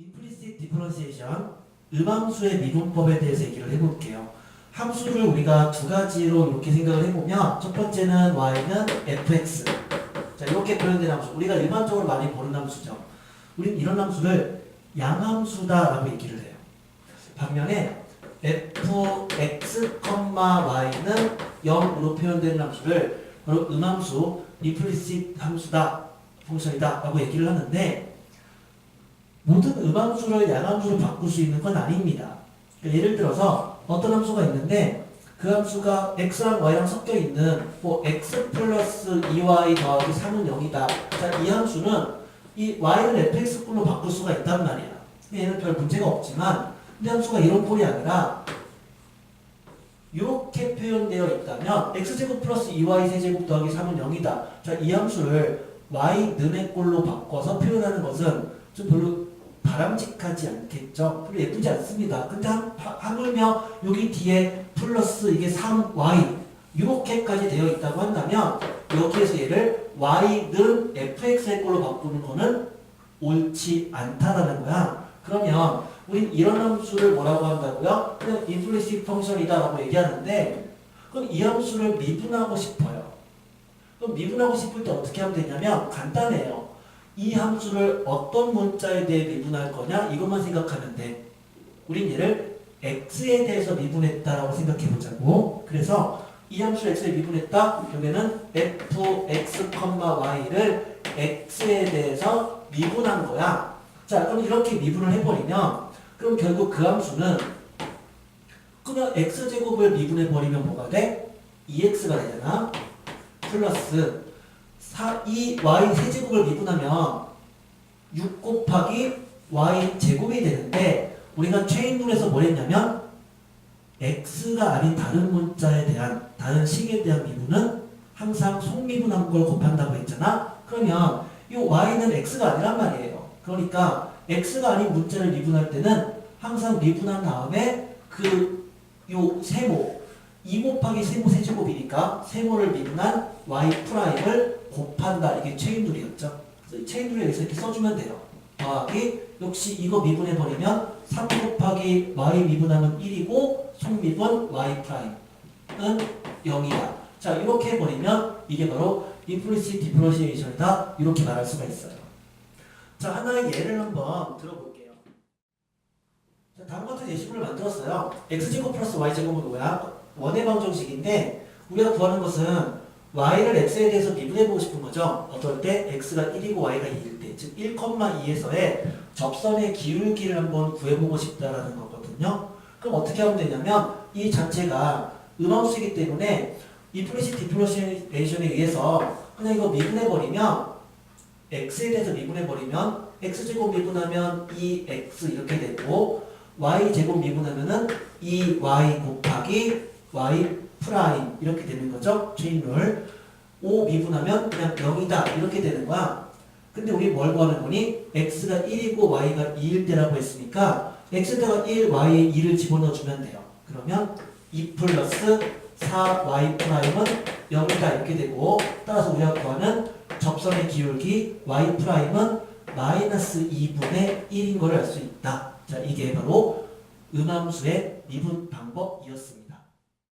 implicit differentiation 음함수의 미분법에 대해서 얘기를 해볼게요. 함수를 우리가 두 가지로 이렇게 생각을 해보면 첫 번째는 y는 fx 자 이렇게 표현된 함수 우리가 일반적으로 많이 보는 함수죠. 우린 이런 함수를 양함수다 라고 얘기를 해요. 반면에 fx, y는 0으로 표현되는 함수를 바로 음함수 implicit 함수다 펑션이다 라고 얘기를 하는데 모든 음함수를 양함수로 바꿀 수 있는 건 아닙니다. 그러니까 예를 들어서 어떤 함수가 있는데 그 함수가 x랑 y랑 섞여 있는 뭐 x 플러스 2y 더하기 3은 0이다. 자, 이 함수는 이 y를 fx꼴로 바꿀 수가 있단 말이야. 얘는 별 문제가 없지만 근데 함수가 이런 꼴이 아니라 이렇게 표현되어 있다면 x제곱 플러스 2y 세제곱 더하기 3은 0이다. 자, 이 함수를 y 는의 꼴로 바꿔서 표현하는 것은 좀 별로 바람직하지 않겠죠? 별로 예쁘지 않습니다. 근데 한, 하- 하물며 여기 뒤에 플러스 이게 3y 이렇게까지 되어 있다고 한다면 여기에서 얘를 y는 fx의 꼴로 바꾸는 거는 옳지 않다라는 거야. 그러면 우린 이런 함수를 뭐라고 한다고요? 그냥 implicit 펑션이다라고 얘기하는데 그럼 이 함수를 미분하고 싶어요. 그럼 미분하고 싶을 때 어떻게 하면 되냐면 간단해요. 이 함수를 어떤 문자에 대해 미분할 거냐 이것만 생각하면 돼. 우린 얘를 x에 대해서 미분했다라고 생각해 보자고. 그래서 이 함수를 x에 미분했다. 여기는 fx, y를 x에 대해서 미분한 거야. 자, 그럼 이렇게 미분을 해버리면 그럼 결국 그 함수는 그냥 x제곱을 미분해 버리면 뭐가 돼? 2x가 되잖아. 플러스 4, 2y 세제곱을 미분하면 6 곱하기 y 제곱이 되는데 우리가 체인룰에서 뭘 했냐면 x가 아닌 다른 문자에 대한 다른 식에 대한 미분은 항상 속미분한 걸 곱한다고 했잖아. 그러면 이 y는 x가 아니란 말이에요. 그러니까 x가 아닌 문자를 미분할 때는 항상 미분한 다음에 그 요 세모 2 곱하기 세모 세제곱이니까 세모를 미분한 y 프라임을 곱한다. 이게 체인룰이었죠. 체인룰에 여기서 이렇게 써주면 돼요. 더하기 역시 이거 미분해버리면 3 곱하기 y 미분하면 1이고 속미분 y 프라임은 0이다. 자 이렇게 해버리면 이게 바로 implicit differentiation이다. 이렇게 말할 수가 있어요. 자 하나의 예를 한번 들어볼게요. 자, 다음 같은 예시문을 만들었어요. x제곱 플러스 y제곱은 뭐야? 원의 방정식인데 우리가 구하는 것은 y를 x에 대해서 미분해보고 싶은 거죠. 어떨 때 x가 1이고 y가 2일 때, 즉 1,2에서의 접선의 기울기를 한번 구해보고 싶다라는 거거든요. 그럼 어떻게 하면 되냐면 이 자체가 음함수이기 때문에 implicit differentiation에 의해서 그냥 이거 미분해버리면 x에 대해서 미분해버리면 x제곱 미분하면 2x 이렇게 되고 y제곱 미분하면은 2y 곱하기 y 프라임 이렇게 되는 거죠. 체인룰. 5 미분하면 그냥 0이다 이렇게 되는 거야. 근데 우리 뭘 구하는 거니? x가 1이고 y가 2일 때라고 했으니까 x에다가 1, y에 2를 집어넣어 주면 돼요. 그러면 2 플러스 4y 프라임은 0이다 이렇게 되고 따라서 우리가 구하는 접선의 기울기 y 프라임은 마이너스 2분의 1인 걸 알 수 있다. 자, 이게 바로 음함수의 미분 방법이었습니다.